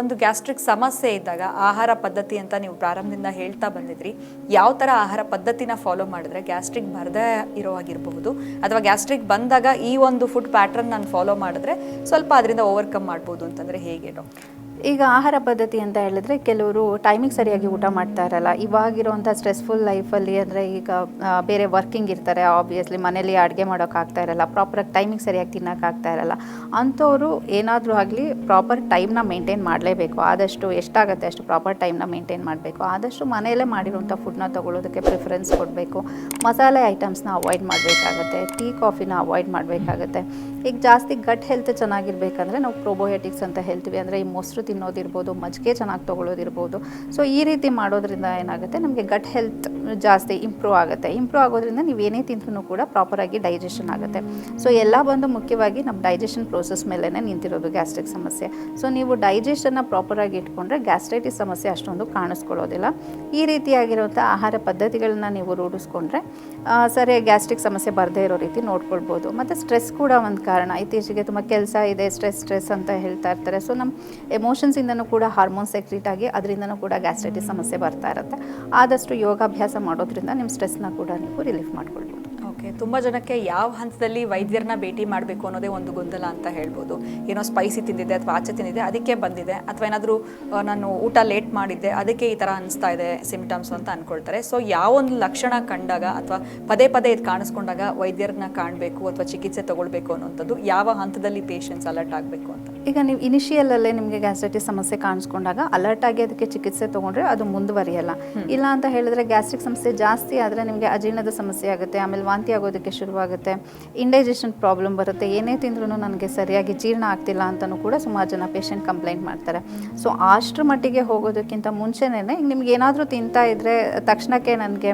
ಒಂದು ಗ್ಯಾಸ್ಟ್ರಿಕ್ ಸಮಸ್ಯೆ ಇದ್ದಾಗ ಆಹಾರ ಪದ್ಧತಿ ಅಂತ ನೀವು ಪ್ರಾರಂಭದಿಂದ ಹೇಳ್ತಾ ಬಂದಿದ್ರಿ, ಯಾವ ಥರ ಆಹಾರ ಪದ್ಧತಿನ ಫಾಲೋ ಮಾಡಿದ್ರೆ ಗ್ಯಾಸ್ಟ್ರಿಕ್ ಬರದೇ ಇರೋ ಆಗಿರಬಹುದು ಅಥವಾ ಗ್ಯಾಸ್ಟ್ರಿಕ್ ಬಂದಾಗ ಈ ಒಂದು ಫುಡ್ ಪ್ಯಾಟ್ರನ್ ನಾನು ಫಾಲೋ ಮಾಡಿದ್ರೆ ಸ್ವಲ್ಪ ಅದರಿಂದ ಓವರ್ಕಮ್ ಮಾಡ್ಬೋದು ಅಂತಂದ್ರೆ ಹೇಗೆ ಡಾಕ್ಟರ್? ಈಗ ಆಹಾರ ಪದ್ಧತಿ ಅಂತ ಹೇಳಿದ್ರೆ ಕೆಲವರು ಟೈಮಿಂಗ್ ಸರಿಯಾಗಿ ಊಟ ಮಾಡ್ತಾ ಇರಲ್ಲ. ಇವಾಗಿರುವಂಥ ಸ್ಟ್ರೆಸ್ಫುಲ್ ಲೈಫಲ್ಲಿ ಅಂದರೆ ಈಗ ಬೇರೆ ವರ್ಕಿಂಗ್ ಇರ್ತಾರೆ ಆಬ್ವಿಯಸ್ಲಿ ಮನೇಲಿ ಅಡುಗೆ ಮಾಡೋಕ್ಕಾಗ್ತಾ ಇರಲ್ಲ ಪ್ರಾಪರಾಗಿ ಟೈಮಿಂಗ್ ಸರಿಯಾಗಿ ತಿನ್ನೋಕ್ಕಾಗ್ತಾ ಇರಲ್ಲ. ಅಂಥವ್ರು ಏನಾದರೂ ಆಗಲಿ ಪ್ರಾಪರ್ ಟೈಮ್ನ ಮೇಂಟೈನ್ ಮಾಡಲೇಬೇಕು. ಆದಷ್ಟು ಎಷ್ಟಾಗುತ್ತೆ ಅಷ್ಟು ಪ್ರಾಪರ್ ಟೈಮ್ನ ಮೇಂಟೈನ್ ಮಾಡಬೇಕು. ಆದಷ್ಟು ಮನೆಯಲ್ಲೇ ಮಾಡಿರುವಂಥ ಫುಡ್ನ ತಗೊಳ್ಳೋದಕ್ಕೆ ಪ್ರಿಫರೆನ್ಸ್ ಕೊಡಬೇಕು. ಮಸಾಲೆ ಐಟಮ್ಸ್ನ ಅವಾಯ್ಡ್ ಮಾಡಬೇಕಾಗತ್ತೆ ಟೀ ಕಾಫಿನ ಅವಾಯ್ಡ್ ಮಾಡಬೇಕಾಗುತ್ತೆ. ಈಗ ಜಾಸ್ತಿ ಗಟ್ ಹೆಲ್ತ್ ಚೆನ್ನಾಗಿರ್ಬೇಕಂದ್ರೆ ನಾವು ಪ್ರೋಬೋಯೋಟಿಕ್ಸ್ ಅಂತ ಹೇಳ್ತೀವಿ. ಅಂದರೆ ಈ ಮೊಸರು ತಿನ್ನೋದಿರ್ಬೋದು, ಮಜ್ಜಿಗೆ ಚೆನ್ನಾಗಿ ತೊಗೊಳೋದಿರ್ಬೋದು. ಸೊ ಈ ರೀತಿ ಮಾಡೋದ್ರಿಂದ ಏನಾಗುತ್ತೆ? ನಮಗೆ ಗಟ್ ಹೆಲ್ತ್ ಜಾಸ್ತಿ ಇಂಪ್ರೂವ್ ಆಗುತ್ತೆ. ಇಂಪ್ರೂವ್ ಆಗೋದ್ರಿಂದ ನೀವು ಏನೇ ತಿಂದ್ರೂ ಕೂಡ ಪ್ರಾಪರಾಗಿ ಡೈಜೆಷನ್ ಆಗುತ್ತೆ. ಸೊ ಎಲ್ಲ ಬಂದು ಮುಖ್ಯವಾಗಿ ನಮ್ಮ ಡೈಜೆಷನ್ ಪ್ರೋಸೆಸ್ ಮೇಲೇ ನಿಂತಿರೋದು ಗ್ಯಾಸ್ಟ್ರಿಕ್ ಸಮಸ್ಯೆ. ಸೊ ನೀವು ಡೈಜೆಷನ್ನ ಪ್ರಾಪರಾಗಿ ಇಟ್ಕೊಂಡ್ರೆ ಗ್ಯಾಸ್ಟ್ರೈಟಿಸ್ ಸಮಸ್ಯೆ ಅಷ್ಟೊಂದು ಕಾಣಿಸ್ಕೊಳ್ಳೋದಿಲ್ಲ. ಈ ರೀತಿಯಾಗಿರುವಂಥ ಆಹಾರ ಪದ್ಧತಿಗಳನ್ನ ನೀವು ರೂಢಿಸ್ಕೊಂಡ್ರೆ ಸರಿಯಾಗಿ ಗ್ಯಾಸ್ಟ್ರಿಕ್ ಸಮಸ್ಯೆ ಬರದೇ ಇರೋ ರೀತಿ ನೋಡ್ಕೊಳ್ಬೋದು. ಮತ್ತು ಸ್ಟ್ರೆಸ್ ಕೂಡ ಒಂದು ಕಾರಣ ಇತ್ತೀಚೆಗೆ ತುಂಬ ಕೆಲಸ ಇದೆ ಸ್ಟ್ರೆಸ್ ಸ್ಟ್ರೆಸ್ ಅಂತ ಹೇಳ್ತಾ ಇರ್ತಾರೆ. ಸೊ ನಮ್ಮ ಎಮೋಷನ್ಸಿಂದನೂ ಕೂಡ ಹಾರ್ಮೋನ್ ಸೆಕ್ರೀಟ್ ಆಗಿ ಅದರಿಂದನೂ ಕೂಡ ಗ್ಯಾಸ್ಟ್ರೈಟಿಸ್ ಸಮಸ್ಯೆ ಬರ್ತಾ ಇರುತ್ತೆ. ಆದಷ್ಟು ಯೋಗಾಭ್ಯಾಸ ಮಾಡೋದ್ರಿಂದ ನಿಮ್ಮ ಸ್ಟ್ರೆಸ್ನ ಕೂಡ ನೀವು ರಿಲೀಫ್ ಮಾಡ್ಕೊಳ್ಬೋದು ಓಕೆ ತುಂಬ ಜನಕ್ಕೆ ಯಾವ ಹಂತದಲ್ಲಿ ವೈದ್ಯರನ್ನ ಭೇಟಿ ಮಾಡಬೇಕು ಅನ್ನೋದೇ ಒಂದು ಗೊಂದಲ ಅಂತ ಹೇಳ್ಬೋದು. ಏನೋ ಸ್ಪೈಸಿ ತಿಂದಿದೆ ಅಥವಾ ಆಚೆ ತಿಂದಿದೆ ಅದಕ್ಕೆ ಬಂದಿದೆ. ಅಥವಾ ಏನಾದರೂ ನಾನು ಊಟ ಲೇಟ್ ಮಾಡಿದ್ದೆ ಅದಕ್ಕೆ ಈ ಥರ ಅನಿಸ್ತಾ ಇದೆ ಸಿಮ್ಟಮ್ಸ್ ಅಂತ ಅಂದ್ಕೊಳ್ತಾರೆ ಸೊ ಯಾವೊಂದು ಲಕ್ಷಣ ಕಂಡಾಗ ಅಥವಾ ಪದೇ ಪದೇ ಇದು ಕಾಣಿಸ್ಕೊಂಡಾಗ ವೈದ್ಯರನ್ನ ಕಾಣಬೇಕು ಅಥವಾ ಚಿಕಿತ್ಸೆ ತಗೊಳ್ಬೇಕು ಅನ್ನೋಂಥದ್ದು ಯಾವ ಹಂತದಲ್ಲಿ ಪೇಷಂಟ್ಸ್ ಅಲರ್ಟ್ ಆಗಬೇಕು ಅಂತ? ಈಗ ನೀವು ಇನಿಷಿಯಲಲ್ಲೇ ನಿಮಗೆ ಗ್ಯಾಸ್ಟ್ರೈಟಿಸ್ ಸಮಸ್ಯೆ ಕಾಣಿಸ್ಕೊಂಡಾಗ ಅಲರ್ಟ್ ಆಗಿ ಅದಕ್ಕೆ ಚಿಕಿತ್ಸೆ ತೊಗೊಂಡ್ರೆ ಅದು ಮುಂದುವರಿಯಲ್ಲ. ಇಲ್ಲ ಅಂತ ಹೇಳಿದ್ರೆ ಗ್ಯಾಸ್ಟ್ರಿಕ್ ಸಮಸ್ಯೆ ಜಾಸ್ತಿ ಆದರೆ ನಿಮಗೆ ಅಜೀರ್ಣದ ಸಮಸ್ಯೆ ಆಗುತ್ತೆ ಆಮೇಲೆ ವಾಂತಿ ಆಗೋದಕ್ಕೆ ಶುರುವಾಗುತ್ತೆ. ಇಂಡೈಜೆಷನ್ ಪ್ರಾಬ್ಲಮ್ ಬರುತ್ತೆ. ಏನೇ ತಿಂದ್ರೂ ನನಗೆ ಸರಿಯಾಗಿ ಜೀರ್ಣ ಆಗ್ತಿಲ್ಲ ಅಂತಲೂ ಕೂಡ ಸುಮಾರು ಜನ ಪೇಷಂಟ್ ಕಂಪ್ಲೇಂಟ್ ಮಾಡ್ತಾರೆ. ಸೊ ಅಷ್ಟರ ಮಟ್ಟಿಗೆ ಹೋಗೋದಕ್ಕಿಂತ ಮುಂಚೆನೇ ಈಗ ನಿಮ್ಗೆ ಏನಾದರೂ ತಿಂತಾ ಇದ್ದರೆ ತಕ್ಷಣಕ್ಕೆ ನನಗೆ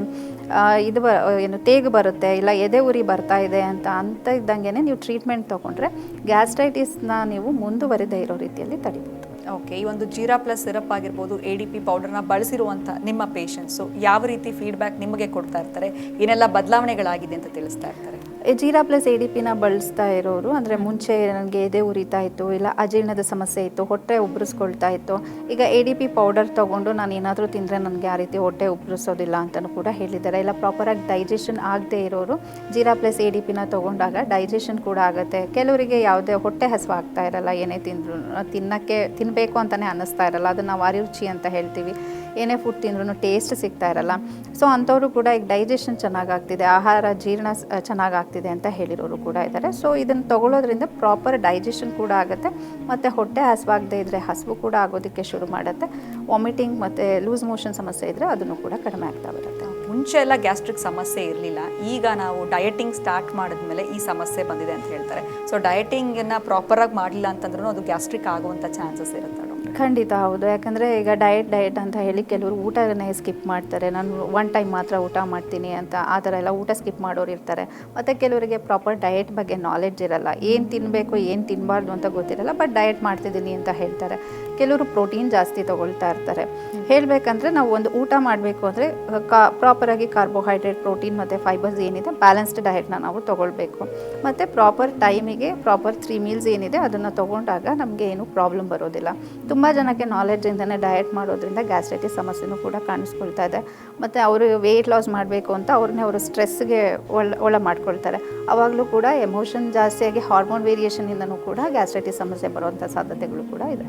ಇದು ಬ, ಏನು ತೇಗು ಬರುತ್ತೆ, ಇಲ್ಲ ಎದೆ ಉರಿ ಬರ್ತಾ ಇದೆ ಅಂತ ಅಂತ ಇದ್ದಂಗೆ ನೀವು ಟ್ರೀಟ್ಮೆಂಟ್ ತೊಗೊಂಡ್ರೆ ಗ್ಯಾಸ್ಟ್ರೈಟಿಸ್ನ ನೀವು ಮುಂದುವರಿದೇ ಇರೋ ರೀತಿಯಲ್ಲಿ ತಡಿಬೋದು. ಓಕೆ ಈ ಒಂದು ಜೀರಾ ಪ್ಲಸ್ ಸಿರಪ್ ಆಗಿರ್ಬೋದು ಎ ಡಿ ಪಿ ಪೌಡರ್ನ ಬಳಸಿರುವಂಥ ನಿಮ್ಮ ಪೇಷಂಟ್ಸು ಯಾವ ರೀತಿ ಫೀಡ್ಬ್ಯಾಕ್ ನಿಮಗೆ ಕೊಡ್ತಾ ಇರ್ತಾರೆ, ಏನೆಲ್ಲ ಬದಲಾವಣೆಗಳಾಗಿದೆ ಅಂತ ತಿಳಿಸ್ತಾ ಇರ್ತಾರೆ? ಜೀರಾ ಪ್ಲಸ್ ಎ ಡಿ ಪಿನ ಬಳಸ್ತಾ ಇರೋರು, ಅಂದರೆ ಮುಂಚೆ ನನಗೆ ಎದೆ ಉರಿತಾ ಇತ್ತು, ಇಲ್ಲ ಅಜೀರ್ಣದ ಸಮಸ್ಯೆ ಇತ್ತು, ಹೊಟ್ಟೆ ಉಬ್ಬರಿಸ್ಕೊಳ್ತಾ ಇತ್ತು, ಈಗ ಎ ಡಿ ಪಿ ಪೌಡರ್ ತೊಗೊಂಡು ನಾನು ಏನಾದರೂ ತಿಂದರೆ ನನಗೆ ಆ ರೀತಿ ಹೊಟ್ಟೆ ಉಬ್ಬರಿಸೋದಿಲ್ಲ ಅಂತಲೂ ಕೂಡ ಹೇಳಿದ್ದಾರೆ. ಇಲ್ಲ ಪ್ರಾಪರಾಗಿ ಡೈಜೆಷನ್ ಆಗದೆ ಇರೋರು, ಜೀರಾ ಪ್ಲಸ್ ಎ ಡಿ ಪಿನ ತೊಗೊಂಡಾಗ ಡೈಜೆಷನ್ ಕೂಡ ಆಗುತ್ತೆ. ಕೆಲವರಿಗೆ ಯಾವುದೇ ಹೊಟ್ಟೆ ಹಸಿವು ಆಗ್ತಾ ಇರಲ್ಲ, ಏನೇ ತಿಂದರೂ, ತಿನ್ನೋಕ್ಕೆ ತಿನ್ನಬೇಕು ಅಂತಲೇ ಅನ್ನಿಸ್ತಾ ಇರಲ್ಲ, ಅದನ್ನು ನಾವು ಅರಿರುಚಿ ಅಂತ ಹೇಳ್ತೀವಿ. ಏನೇ ಫುಡ್ ತಿಂದ್ರೂ ಟೇಸ್ಟ್ ಸಿಗ್ತಾ ಇರಲ್ಲ. ಸೊ ಅಂಥವರು ಕೂಡ ಈಗ ಡೈಜೆಷನ್ ಚೆನ್ನಾಗಾಗ್ತಿದೆ, ಆಹಾರ ಜೀರ್ಣ ಚೆನ್ನಾಗಾಗ್ತಿದೆ ಅಂತ ಹೇಳಿರೋರು ಕೂಡ ಇದ್ದಾರೆ ಸೊ ಇದನ್ನು ತಗೊಳ್ಳೋದ್ರಿಂದ ಪ್ರಾಪರ್ ಡೈಜೆಷನ್ ಕೂಡ ಆಗುತ್ತೆ, ಮತ್ತು ಹೊಟ್ಟೆ ಹಸುವಾಗದೇ ಇದ್ದರೆ ಹಸುವು ಕೂಡ ಆಗೋದಕ್ಕೆ ಶುರು ಮಾಡುತ್ತೆ. ವಾಮಿಟಿಂಗ್ ಮತ್ತು ಲೂಸ್ ಮೋಷನ್ ಸಮಸ್ಯೆ ಇದ್ದರೆ ಅದನ್ನು ಕೂಡ ಕಡಿಮೆ ಆಗ್ತಾ ಬರುತ್ತೆ. ಮುಂಚೆ ಎಲ್ಲ ಗ್ಯಾಸ್ಟ್ರಿಕ್ ಸಮಸ್ಯೆ ಇರಲಿಲ್ಲ. ಈಗ ನಾವು ಡಯಟಿಂಗ್ ಸ್ಟಾರ್ಟ್ ಮಾಡಿದ್ಮೇಲೆ ಈ ಸಮಸ್ಯೆ ಬಂದಿದೆ ಅಂತ ಹೇಳ್ತಾರೆ. ಸೊ ಡಯಟಿಂಗನ್ನು ಪ್ರಾಪರಾಗಿ ಮಾಡಲಿಲ್ಲ ಅಂತಂದ್ರೂ ಅದು ಗ್ಯಾಸ್ಟ್ರಿಕ್ ಆಗುವಂಥ ಚಾನ್ಸಸ್ ಇರುತ್ತೆ ಖಂಡಿತ ಹೌದು. ಯಾಕಂದರೆ ಈಗ ಡಯಟ್ ಡಯಟ್ ಅಂತ ಹೇಳಿ ಕೆಲವರು ಊಟನೇ ಸ್ಕಿಪ್ ಮಾಡ್ತಾರೆ. ನಾನು ಒನ್ ಟೈಮ್ ಮಾತ್ರ ಊಟ ಮಾಡ್ತೀನಿ ಅಂತ ಆ ಥರ ಎಲ್ಲ ಊಟ ಸ್ಕಿಪ್ ಮಾಡೋರು ಇರ್ತಾರೆ. ಮತ್ತು ಕೆಲವರಿಗೆ ಪ್ರಾಪರ್ ಡಯಟ್ ಬಗ್ಗೆ ನಾಲೆಡ್ಜ್ ಇರಲ್ಲ. ಏನು ತಿನ್ನಬೇಕು ಏನು ತಿನ್ನಬಾರ್ದು ಅಂತ ಗೊತ್ತಿರಲ್ಲ ಬಟ್ ಡಯಟ್ ಮಾಡ್ತಿದ್ದೀನಿ ಅಂತ ಹೇಳ್ತಾರೆ. ಕೆಲವರು ಪ್ರೋಟೀನ್ ಜಾಸ್ತಿ ತಗೊಳ್ತಾ ಇರ್ತಾರೆ. ಹೇಳಬೇಕಂದ್ರೆ ನಾವು ಒಂದು ಊಟ ಮಾಡಬೇಕು ಅಂದರೆ ಕಾ ಪ್ರಾಪರಾಗಿ ಕಾರ್ಬೋಹೈಡ್ರೇಟ್ ಪ್ರೋಟೀನ್ ಮತ್ತು ಫೈಬರ್ಸ್ ಏನಿದೆ ಬ್ಯಾಲೆನ್ಸ್ಡ್ ಡಯೆಟ್ನ ನಾವು ತೊಗೊಳ್ಬೇಕು. ಮತ್ತು ಪ್ರಾಪರ್ ಟೈಮಿಗೆ ಪ್ರಾಪರ್ ತ್ರೀ ಮೀಲ್ಸ್ ಏನಿದೆ, ಅದನ್ನು ತೊಗೊಂಡಾಗ ನಮಗೆ ಏನೂ ಪ್ರಾಬ್ಲಮ್ ಬರೋದಿಲ್ಲ. ತುಂಬ ಜನಕ್ಕೆ ನಾಲೆಡ್ಜಿಂದನೇ ಡಯಟ್ ಮಾಡೋದ್ರಿಂದ ಗ್ಯಾಸ್ಟ್ರೈಟಿಸ್ ಸಮಸ್ಯೆನೂ ಕೂಡ ಕಾಣಿಸ್ಕೊಳ್ತಾ ಇದೆ. ಮತ್ತು ಅವರು ವೆಯ್ಟ್ ಲಾಸ್ ಮಾಡಬೇಕು ಅಂತ ಅವ್ರನ್ನೇ ಅವರು ಸ್ಟ್ರೆಸ್ಗೆ ಒಳ ಒಳ ಮಾಡ್ಕೊಳ್ತಾರೆ. ಆವಾಗಲೂ ಕೂಡ ಎಮೋಷನ್ ಜಾಸ್ತಿಯಾಗಿ ಹಾರ್ಮೋನ್ ವೇರಿಯೇಷನಿಂದನೂ ಕೂಡ ಗ್ಯಾಸ್ಟ್ರೈಟಿಸ್ ಸಮಸ್ಯೆ ಬರುವಂಥ ಸಾಧ್ಯತೆಗಳು ಕೂಡ ಇದೆ.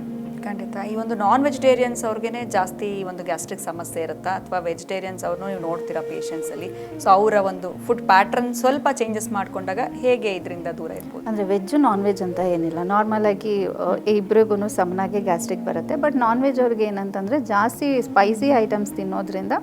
ಖಂಡಿತ ಈ ಒಂದು ನಾನ್ ವೆಜಿಟೇರಿಯನ್ಸ್ ಅವ್ರಿಗೆ ಜಾಸ್ತಿ ಈ ಒಂದು ಗ್ಯಾಸ್ಟ್ರಿಕ್ ಸಮಸ್ಯೆ ಇರುತ್ತಾ? ಅಥವಾ ವೆಜಿಟೇರಿಯನ್ಸ್ ಅವ್ರನ್ನೂ ನೀವು ನೋಡ್ತೀರಾ ಪೇಷಂಟ್ಸಲ್ಲಿ ಸೊ ಅವರ ಒಂದು ಫುಡ್ ಪ್ಯಾಟ್ರನ್ ಸ್ವಲ್ಪ ಚೇಂಜಸ್ ಮಾಡಿಕೊಂಡಾಗ ಹೇಗೆ ಇದರಿಂದ ದೂರ ಇರ್ಬೋದು? ಅಂದರೆ ವೆಜ್ಜು ನಾನ್ ವೆಜ್ ಅಂತ ಏನಿಲ್ಲ. ನಾರ್ಮಲಾಗಿ ಇಬ್ಬರಿಗೂ ಸಮನಾಗಿ ಗ್ಯಾಸ್ಟ್ರಿಕ್ ಬರುತ್ತೆ. ಬಟ್ ನಾನ್ ವೆಜ್ ಅವ್ರಿಗೆ ಏನಂತಂದರೆ ಜಾಸ್ತಿ ಸ್ಪೈಸಿ ಐಟಮ್ಸ್ ತಿನ್ನೋದ್ರಿಂದ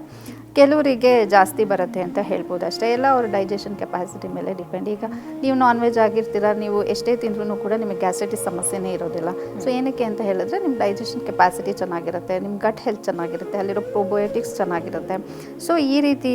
ಕೆಲವರಿಗೆ ಜಾಸ್ತಿ ಬರುತ್ತೆ ಅಂತ ಹೇಳ್ಬೋದು ಅಷ್ಟೇ. ಎಲ್ಲ ಅವ್ರ ಡೈಜೆಷನ್ ಕೆಪಾಸಿಟಿ ಮೇಲೆ ಡಿಪೆಂಡ್ ಈಗ ನೀವು ನಾನ್ ವೆಜ್ ಆಗಿರ್ತೀರ, ನೀವು ಎಷ್ಟೇ ತಿಂದ್ರೂ ಕೂಡ ನಿಮಗೆ ಗ್ಯಾಸ್ಟ್ರೈಟಿಸ್ ಸಮಸ್ಯೆನೇ ಇರೋದಿಲ್ಲ. ಸೊ ಏನಕ್ಕೆ ಅಂತ ಹೇಳಿದ್ರೆ ನಿಮ್ಮ ಡೈಜೆಷನ್ ಕೆಪಾಸಿಟಿ ಚೆನ್ನಾಗಿರುತ್ತೆ ನಿಮ್ಮ ಗಟ್ ಹೆಲ್ತ್ ಚೆನ್ನಾಗಿರುತ್ತೆ, ಅಲ್ಲಿರೋ ಪ್ರೋಬಯೋಟಿಕ್ಸ್ ಚೆನ್ನಾಗಿರುತ್ತೆ. ಸೊ ಈ ರೀತಿ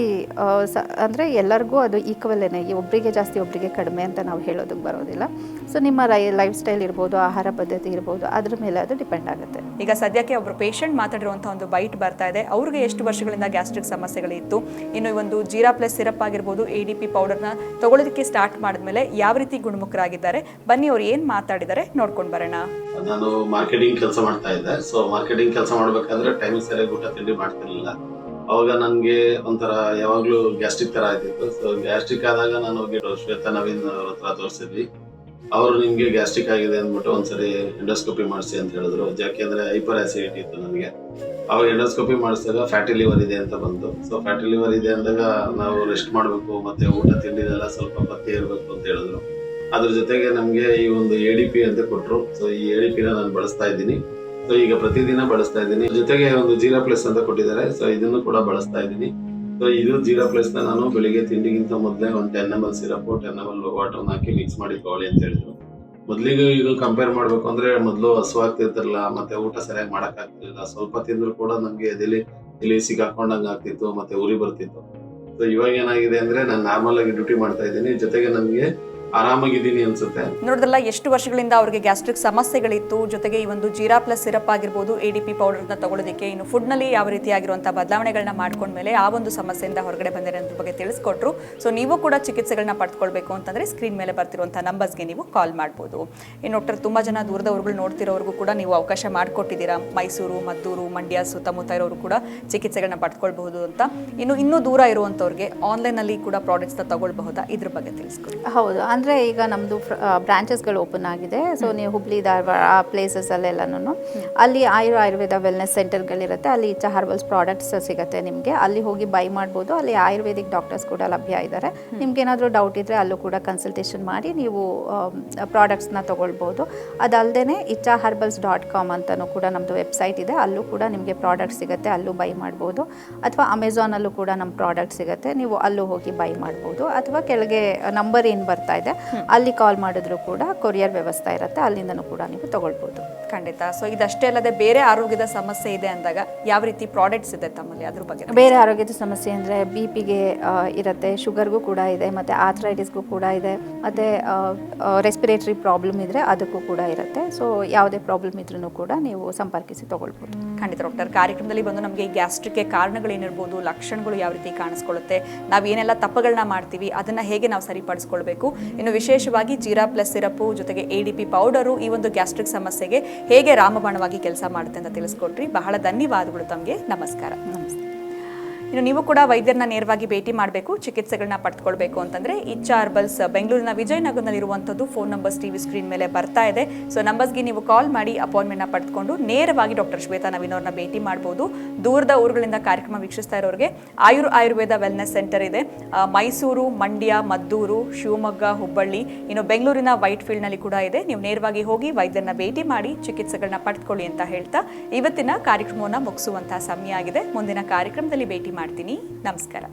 ಸ, ಅಂದರೆ ಎಲ್ಲರಿಗೂ ಅದು ಈಕ್ವಲೇನೆ ಒಬ್ಬರಿಗೆ ಜಾಸ್ತಿ ಒಬ್ಬರಿಗೆ ಕಡಿಮೆ ಅಂತ ನಾವು ಹೇಳೋದಕ್ಕೆ ಬರೋದಿಲ್ಲ. ಸೊ ನಿಮ್ಮ ಲೈಫ್ ಸ್ಟೈಲ್ ಇರ್ಬೋದು, ಆಹಾರ ಪದ್ಧತಿ ಇರ್ಬೋದು, ಅದ್ರ ಮೇಲೆ ಅದು ಡಿಪೆಂಡ್ ಆಗುತ್ತೆ. ಈಗ ಸದ್ಯಕ್ಕೆ ಒಬ್ಬರು ಪೇಷಂಟ್ ಮಾತಾಡಿರುವಂಥ ಒಂದು ಬೈಟ್ ಬರ್ತಾ ಇದೆ. ಅವ್ರಿಗೆ ಎಷ್ಟು ವರ್ಷಗಳಿಂದ ಗ್ಯಾಸ್ಟ್ರಿಕ್ ಸಮಸ್ಯೆ ಸಮಸ್ಯೆಗಳಿತ್ತು. ಇನ್ನು ಈ ಒಂದು ಜೀರಾ ಪ್ಲಸ್ ಸಿರಪ್ ಆಗಿರ್ಬೋದು ಎ ಡಿ ಪಿ ಪೌಡರ್ನ ತಗೊಳ್ಳೋದಕ್ಕೆ ಸ್ಟಾರ್ಟ್ ಮಾಡಿದ್ಮೇಲೆ ಯಾವ ರೀತಿ ಗುಣಮುಖರಾಗಿದ್ದಾರೆ? ಬನ್ನಿ ಅವ್ರು ಏನು ಮಾತಾಡಿದ್ದಾರೆ ನೋಡ್ಕೊಂಡು ಬರೋಣ. ನಾನು ಮಾರ್ಕೆಟಿಂಗ್ ಕೆಲಸ ಮಾಡ್ತಾ ಇದ್ದೆ. ಸೊ ಮಾರ್ಕೆಟಿಂಗ್ ಕೆಲಸ ಮಾಡಬೇಕಾದ್ರೆ ಟೈಮಿಂಗ್ ಸರಿಯಾಗಿ ಊಟ ತಿಂಡಿ ಮಾಡ್ತಿರ್ಲಿಲ್ಲ. ಅವಾಗ ನನಗೆ ಒಂಥರ ಯಾವಾಗಲೂ ಗ್ಯಾಸ್ಟ್ರಿಕ್ ತರ ಆಯ್ತಿತ್ತು ಸೊ ಗ್ಯಾಸ್ಟ್ರಿಕ್ ಆದಾಗ ನಾನು ಹೋಗಿ ಶ್ವೇತಾ ನವೀನ್ ಅವ್ರ ಹತ್ರ ತೋರಿಸಿದ್ವಿ. ಅವರು ನಿಮಗೆ ಗ್ಯಾಸ್ಟ್ರಿಕ್ ಆಗಿದೆ ಅಂದ್ಬಿಟ್ಟು ಒಂದ್ಸರಿ ಎಂಡೋಸ್ಕೋಪಿ ಮಾಡಿಸಿ ಅಂತ ಹೇಳಿದ್ರು. ಯಾಕೆಂದ್ರೆ ಹೈಪರ್ ಆಸಿಡಿಟಿ ಇತ್ತು ನನಗೆ ಅವಾಗ ಎಂಡೋಸ್ಕೋಪಿ ಮಾಡಿಸಿದಾಗ ಫ್ಯಾಟಿ ಲಿವರ್ ಇದೆ ಅಂತ ಬಂತು. ಸೊ ಫ್ಯಾಟಿ ಲಿವರ್ ಇದೆ ಅಂದಾಗ ನಾವು ರೆಸ್ಟ್ ಮಾಡಬೇಕು, ಮತ್ತೆ ಊಟ, ತಿಂಡಿದೆಲ್ಲ ಸ್ವಲ್ಪ ಪತ್ತೆ ಇರಬೇಕು ಅಂತ ಹೇಳಿದ್ರು. ಅದ್ರ ಜೊತೆಗೆ ನಮಗೆ ಈ ಒಂದು ಎ ಡಿ ಪಿ ಅಂತ ಕೊಟ್ಟರು ಸೊ ಈ ಎ ಡಿ ಪಿನ ನಾನು ಬಳಸ್ತಾ ಇದ್ದೀನಿ. ಸೊ ಈಗ ಪ್ರತಿದಿನ ಬಳಸ್ತಾ ಇದ್ದೀನಿ. ಜೊತೆಗೆ ಒಂದು ಜೀರಾ ಪ್ಲಸ್ ಅಂತ ಕೊಟ್ಟಿದ್ದಾರೆ. ಸೊ ಇದನ್ನು ಕೂಡ ಬಳಸ್ತಾ ಇದ್ದೀನಿ. ಸೊ ಇದು ಜೀರಾ ಪ್ಲಸ್ನ ನಾನು ಬೆಳಿಗ್ಗೆ ತಿಂಡಿಗಿಂತ ಮೊದಲೇ ಒಂದು ten M L syrup ten M L water ಹಾಕಿ ಮಿಕ್ಸ್ ಮಾಡಿ ತಗೊಳ್ಳಿ ಅಂತ ಹೇಳಿದ್ರು. ಮೊದಲಿಗೆ ಇದು ಕಂಪೇರ್ ಮಾಡ್ಬೇಕು ಅಂದ್ರೆ ಮೊದಲು ಹಸುವಾಗ್ತಿರ್ತಿರಲ್ಲ ಮತ್ತೆ ಊಟ ಸರಿಯಾಗಿ ಮಾಡಕ್ ಆಗ್ತಿರ್ಲಿಲ್ಲ. ಸ್ವಲ್ಪ ತಿಂದ್ರು ಕೂಡ ನಮ್ಗೆ ಎದೆಲಿ ಇಲ್ಲಿ ಸಿಗಾಕೊಂಡಂಗ್ ಆಗ್ತಿತ್ತು, ಮತ್ತೆ ಉರಿ ಬರ್ತಿತ್ತು. ಸೊ ಇವಾಗ ಏನಾಗಿದೆ ಅಂದ್ರೆ ನಾನು ನಾರ್ಮಲ್ ಆಗಿ ಡ್ಯೂಟಿ ಮಾಡ್ತಾ ಇದ್ದೀನಿ. ಜೊತೆಗೆ ನಮ್ಗೆ ಆರಾಮಾಗಿದ್ದೀನಿ ಅನ್ಸುತ್ತೆ. ನೋಡಿದ್ರಲ್ಲ ಎಷ್ಟು ವರ್ಷಗಳಿಂದ ಅವ್ರಿಗೆ ಗ್ಯಾಸ್ಟ್ರಿಕ್ ಸಮಸ್ಯೆಗಳಿತ್ತು ಜೊತೆಗೆ ಈ ಒಂದು ಜೀರಾ ಪ್ಲಸ್ ಸಿರಪ್ ಆಗಿರ್ಬೋದು ಎ ಡಿ ಪಿ ಪೌಡರ್ನ ತಗೊಳ್ಳೋದಕ್ಕೆ ಇನ್ನು ಫುಡ್ನಲ್ಲಿ ಯಾವ ರೀತಿಯಾಗಿರುವಂಥ ಬದಲಾವಣೆಗಳನ್ನ ಮಾಡ್ಕೊಂಡ್ಮೇಲೆ ಆ ಒಂದು ಸಮಸ್ಯೆಯಿಂದ ಹೊರಗಡೆ ಬಂದಿರೋ ಅದ್ರ ಬಗ್ಗೆ ತಿಳಿಸ್ಕೊಟ್ರು. ಸೊ ನೀವು ಕೂಡ ಚಿಕಿತ್ಸೆಗಳನ್ನ ಪಡ್ಕೊಳ್ಬೇಕು ಅಂತಂದ್ರೆ ಸ್ಕ್ರೀನ್ ಮೇಲೆ ಬರ್ತಿರುವಂಥ ನಂಬರ್ಸ್ಗೆ ನೀವು ಕಾಲ್ ಮಾಡ್ಬೋದು. ಇನ್ನು ಡಾಕ್ಟರ್ ತುಂಬ ಜನ ದೂರದವ್ರುಗಳು ನೋಡ್ತಿರೋರ್ಗು ಕೂಡ ನೀವು ಅವಕಾಶ ಮಾಡಿಕೊಟ್ಟಿದ್ದೀರಾ. ಮೈಸೂರು ಮದ್ದೂರು ಮಂಡ್ಯ ಸುತ್ತಮುತ್ತ ಇರೋರು ಕೂಡ ಚಿಕಿತ್ಸೆಗಳನ್ನ ಪಡ್ಕೊಳ್ಬಹುದು ಅಂತ. ಇನ್ನು ಇನ್ನೂ ದೂರ ಇರುವಂಥವ್ರಿಗೆ ಆನ್ಲೈನಲ್ಲಿ ಕೂಡ ಪ್ರಾಡಕ್ಟ್ಸ್ನ ತಗೊಳ್ಬಹುದಾ? ಇದ್ರ ಬಗ್ಗೆ ತಿಳಿಸ್ಕೊಡಿ. ಹೌದು ಅಂದರೆ ಈಗ ನಮ್ಮದು ಬ್ರಾಂಚಸ್ಗಳು ಓಪನ್ ಆಗಿದೆ. ಸೊ ನೀವು ಹುಬ್ಳಿ ಧಾರವಾಡ ಆ ಪ್ಲೇಸಸಲ್ಲೆಲ್ಲನೂ ಅಲ್ಲಿ ಆಯುರ್ ಆಯುರ್ವೇದ ವೆಲ್ನೆಸ್ ಸೆಂಟರ್ಗಳಿರುತ್ತೆ ಅಲ್ಲಿ ಇಚ್ಚಾ ಹರ್ಬಲ್ಸ್ ಪ್ರಾಡಕ್ಟ್ಸ್ ಸಿಗುತ್ತೆ ನಿಮಗೆ. ಅಲ್ಲಿ ಹೋಗಿ ಬೈ ಮಾಡ್ಬೋದು. ಅಲ್ಲಿ ಆಯುರ್ವೇದಿಕ್ ಡಾಕ್ಟರ್ಸ್ ಕೂಡ ಲಭ್ಯ ಇದ್ದಾರೆ ನಿಮ್ಗೆ ಏನಾದರೂ ಡೌಟ್ ಇದ್ದರೆ ಅಲ್ಲೂ ಕೂಡ ಕನ್ಸಲ್ಟೇಷನ್ ಮಾಡಿ ನೀವು ಪ್ರಾಡಕ್ಟ್ಸ್ನ ತೊಗೊಳ್ಬೋದು. ಅದಲ್ಲದೆ ಇಚ್ಛಾ ಹರ್ಬಲ್ಸ್ ಡಾಟ್ ಕಾಮ್ ಅಂತಲೂ ಕೂಡ ನಮ್ಮದು ವೆಬ್ಸೈಟ್ ಇದೆ. ಅಲ್ಲೂ ಕೂಡ ನಿಮಗೆ ಪ್ರಾಡಕ್ಟ್ ಸಿಗುತ್ತೆ. ಅಲ್ಲೂ ಬೈ ಮಾಡ್ಬೋದು. ಅಥವಾ ಅಮೆಝಾನಲ್ಲೂ ಕೂಡ ನಮ್ಮ ಪ್ರಾಡಕ್ಟ್ ಸಿಗುತ್ತೆ. ನೀವು ಅಲ್ಲೂ ಹೋಗಿ ಬೈ ಮಾಡ್ಬೋದು. ಅಥವಾ ಕೆಳಗೆ ನಂಬರ್ ಏನು ಬರ್ತಾ ಇದೆ? ಅಲ್ಲಿ ಕಾಲ್ ಮಾಡಿದ್ರು ಕೂಡ ಕೊರಿಯರ್ ವ್ಯವಸ್ಥೆ ಇರುತ್ತೆ ಅಲ್ಲಿಂದನೂ ಕೂಡ ನೀವು ತಗೊಳ್ಬೋದು. ಖಂಡಿತ. ಸೊ ಇದಷ್ಟೇ ಅಲ್ಲದೆ ಬೇರೆ ಆರೋಗ್ಯದ ಸಮಸ್ಯೆ ಇದೆ ಅಂದಾಗ ಯಾವ ರೀತಿ ಪ್ರಾಡಕ್ಟ್ಸ್ ಇದೆ ತಮ್ಮಲ್ಲಿ? ಅದ್ರ ಬಗ್ಗೆ ಬೇರೆ ಆರೋಗ್ಯದ ಸಮಸ್ಯೆ ಅಂದ್ರೆ ಬಿ ಪಿಗೆ ಇರುತ್ತೆ ಶುಗರ್ಗೂ ಕೂಡ ಇದೆ ಮತ್ತೆ ಆಥ್ರೈಟಿಸ್ಗೂ ಕೂಡ ಇದೆ ಮತ್ತೆ ರೆಸ್ಪಿರೇಟರಿ ಪ್ರಾಬ್ಲಮ್ ಇದ್ರೆ ಅದಕ್ಕೂ ಕೂಡ ಇರುತ್ತೆ. ಸೊ ಯಾವುದೇ ಪ್ರಾಬ್ಲಮ್ ಇದ್ರೂ ಕೂಡ ನೀವು ಸಂಪರ್ಕಿಸಿ ತಗೊಳ್ಬೋದು. ಖಂಡಿತ ಡಾಕ್ಟರ್ ಕಾರ್ಯಕ್ರಮದಲ್ಲಿ ಬಂದು ನಮಗೆ ಗ್ಯಾಸ್ಟ್ರಿಕ್ಗೆ ಕಾರಣಗಳೇನಿರ್ಬೋದು ಲಕ್ಷಣಗಳು ಯಾವ ರೀತಿ ಕಾಣಿಸ್ಕೊಳ್ಳುತ್ತೆ ನಾವು ಏನೆಲ್ಲ ತಪ್ಪುಗಳನ್ನ ಮಾಡ್ತೀವಿ ಅದನ್ನ ಹೇಗೆ ನಾವು ಸರಿಪಡಿಸ್ಕೊಳ್ಬೇಕು ಇನ್ನು ವಿಶೇಷವಾಗಿ ಜೀರಾ ಪ್ಲಸ್ ಸಿರಪ್ಪು ಜೊತೆಗೆ ಎ ಡಿ ಪಿ ಪೌಡರು ಈ ಒಂದು ಗ್ಯಾಸ್ಟ್ರಿಕ್ ಸಮಸ್ಯೆಗೆ ಹೇಗೆ ರಾಮಬಾಣವಾಗಿ ಕೆಲಸ ಮಾಡುತ್ತೆ ಅಂತ ತಿಳಿಸ್ಕೊಟ್ರಿ. ಬಹಳ ಧನ್ಯವಾದಗಳು ತಮಗೆ. ನಮಸ್ಕಾರ. ನಮಸ್ತೆ. ಇನ್ನು ನೀವು ಕೂಡ ವೈದ್ಯರನ್ನ ನೇರವಾಗಿ ಭೇಟಿ ಮಾಡಬೇಕು ಚಿಕಿತ್ಸೆಗಳನ್ನ ಪಡೆದುಕೊಳ್ಬೇಕು ಅಂತಂದ್ರೆ ಇಚ್ಛ ಅರ್ಬಲ್ಸ್ ಬೆಂಗಳೂರಿನ ವಿಜಯನಗರದಲ್ಲಿರುವಂಥದ್ದು ಫೋನ್ ನಂಬರ್ಸ್ ಟಿವಿ ಸ್ಕ್ರೀನ್ ಮೇಲೆ ಬರ್ತಾ ಇದೆ. ಸೊ ನಂಬರ್ಸ್ಗೆ ನೀವು ಕಾಲ್ ಮಾಡಿ ಅಪಾಯಿಂಟ್ಮೆಂಟ್ನ ಪಡೆದುಕೊಂಡು ನೇರವಾಗಿ ಡಾಕ್ಟರ್ ಶ್ವೇತಾ ನವೀನ್ ಭೇಟಿ ಮಾಡ್ಬೋದು. ದೂರದ ಊರುಗಳಿಂದ ಕಾರ್ಯಕ್ರಮ ವೀಕ್ಷಿಸ್ತಾ ಇರೋರಿಗೆ ಆಯುರ್ ಆಯುರ್ವೇದ ವೆಲ್ನೆಸ್ ಸೆಂಟರ್ ಇದೆ. ಮೈಸೂರು, ಮಂಡ್ಯ, ಮದ್ದೂರು, ಶಿವಮೊಗ್ಗ, ಹುಬ್ಬಳ್ಳಿ, ಇನ್ನು ಬೆಂಗಳೂರಿನ ವೈಟ್ ಫೀಲ್ಡ್ನಲ್ಲಿ ಕೂಡ ಇದೆ. ನೀವು ನೇರವಾಗಿ ಹೋಗಿ ವೈದ್ಯರನ್ನ ಭೇಟಿ ಮಾಡಿ ಚಿಕಿತ್ಸೆಗಳನ್ನ ಪಡೆದುಕೊಳ್ಳಿ ಅಂತ ಹೇಳ್ತಾ ಇವತ್ತಿನ ಕಾರ್ಯಕ್ರಮವನ್ನು ಮುಗಿಸುವಂತಹ ಸಮಯ ಆಗಿದೆ. ಮುಂದಿನ ಕಾರ್ಯಕ್ರಮದಲ್ಲಿ ಭೇಟಿ ಮಾಡ್ತೀನಿ. ನಮಸ್ಕಾರ.